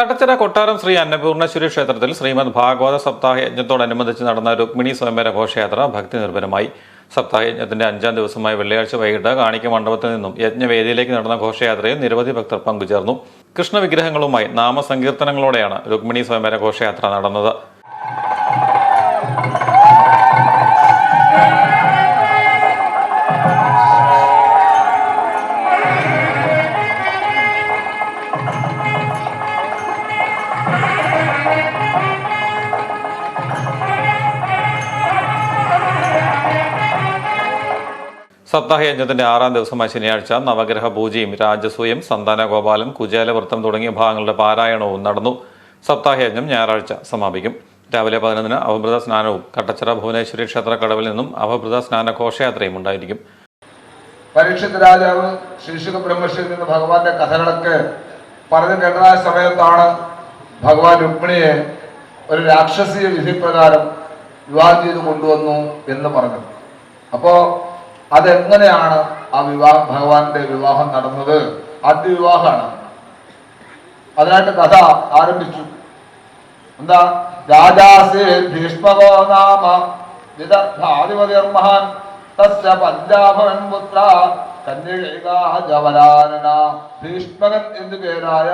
കട്ടച്ചിറ കൊട്ടാരം ശ്രീ അന്നപൂർണേശ്വരി ക്ഷേത്രത്തിൽ ശ്രീമദ് ഭാഗവത സപ്താഹ യജ്ഞത്തോടനുബന്ധിച്ച് നടന്ന രുക്മിണി സ്വയംവര ഘോഷയാത്ര ഭക്തി നിർഭരമായി. സപ്താഹ യജ്ഞത്തിന്റെ അഞ്ചാം ദിവസമായ വെള്ളിയാഴ്ച വൈകിട്ട് കാണിക്ക മണ്ഡപത്തിൽ നിന്നും യജ്ഞവേദിയിലേക്ക് നടന്ന ഘോഷയാത്രയിൽ നിരവധി ഭക്തർ പങ്കുചേർന്നു. കൃഷ്ണ വിഗ്രഹങ്ങളുമായി നാമസങ്കീർത്തനങ്ങളോടെയാണ് രുക്മിണി സ്വയംവര ഘോഷയാത്ര നടന്നത്. സപ്താഹ യജ്ഞത്തിന്റെ ആറാം ദിവസമായ ശനിയാഴ്ച നവഗ്രഹ പൂജയും രാജസൂയം സന്താന ഗോപാലൻ കുചേലവൃത്തം തുടങ്ങിയ ഭാഗങ്ങളുടെ പാരായണവും നടന്നു. സപ്താഹയജ്ഞം ഞായറാഴ്ച സമാപിക്കും. രാവിലെ പതിനൊന്നിന് അവഭൃത സ്നാനവും കട്ടച്ചിറ ഭുവനേശ്വരി ക്ഷേത്ര കടവിൽ നിന്നും അവഭൃത സ്നാന ഘോഷയാത്രയും ഉണ്ടായിരിക്കും. പരീക്ഷിത് രാജാവ് ശ്രീശുഖ ബ്രഹ്മശ്രീ നിന്ന് ഭഗവാന്റെ കഥകളൊക്കെ പറഞ്ഞു കേട്ടതായ സമയത്താണ് ഭഗവാൻ രുക്മിണിയെ ഒരു രാക്ഷസീയ വിധിപ്രകാരം വിവാഹം ചെയ്ത് കൊണ്ടുവന്നു എന്ന് പറഞ്ഞു അപ്പോ അതെങ്ങനെയാണ് ആ വിവാഹം ഭഗവാന്റെ വിവാഹം നടന്നത്? ആദ്യ വിവാഹമാണ് അതിനായിട്ട് കഥ ആരംഭിച്ചു. എന്താ? രാജാസേ ഭീഷ്മകോ നാമ വിദഗ്ധാധിപതിർമഹാൻ തസ്യ പഞ്ചാഭവൻ പുത്ര കന്യകൈകാജവരാനന. ഭീഷ്മകൻ എന്നു പേരായ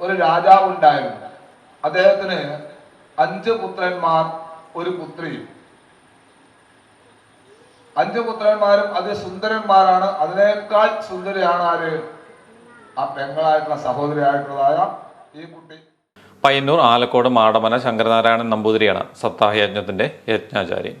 ഒരു രാജാവുണ്ടായിരുന്നു. അദ്ദേഹത്തിന് അഞ്ച് പുത്രന്മാർ ഒരു പുത്രിയും അഞ്ച് പുത്രന്മാരും അതിസുന്ദരന്മാരാണ് അതിനേക്കാൾ സുന്ദരിയാണ് ആര്? ആ പെങ്ങളായിട്ടുള്ള സഹോദരിയായിട്ടുള്ളതായ ഈ കുട്ടി. പയ്യന്നൂർ ആലക്കോട് മാടമന ശങ്കരനാരായണൻ നമ്പൂതിരിയാണ് സപ്താഹ യജ്ഞത്തിന്റെ യജ്ഞാചാര്യൻ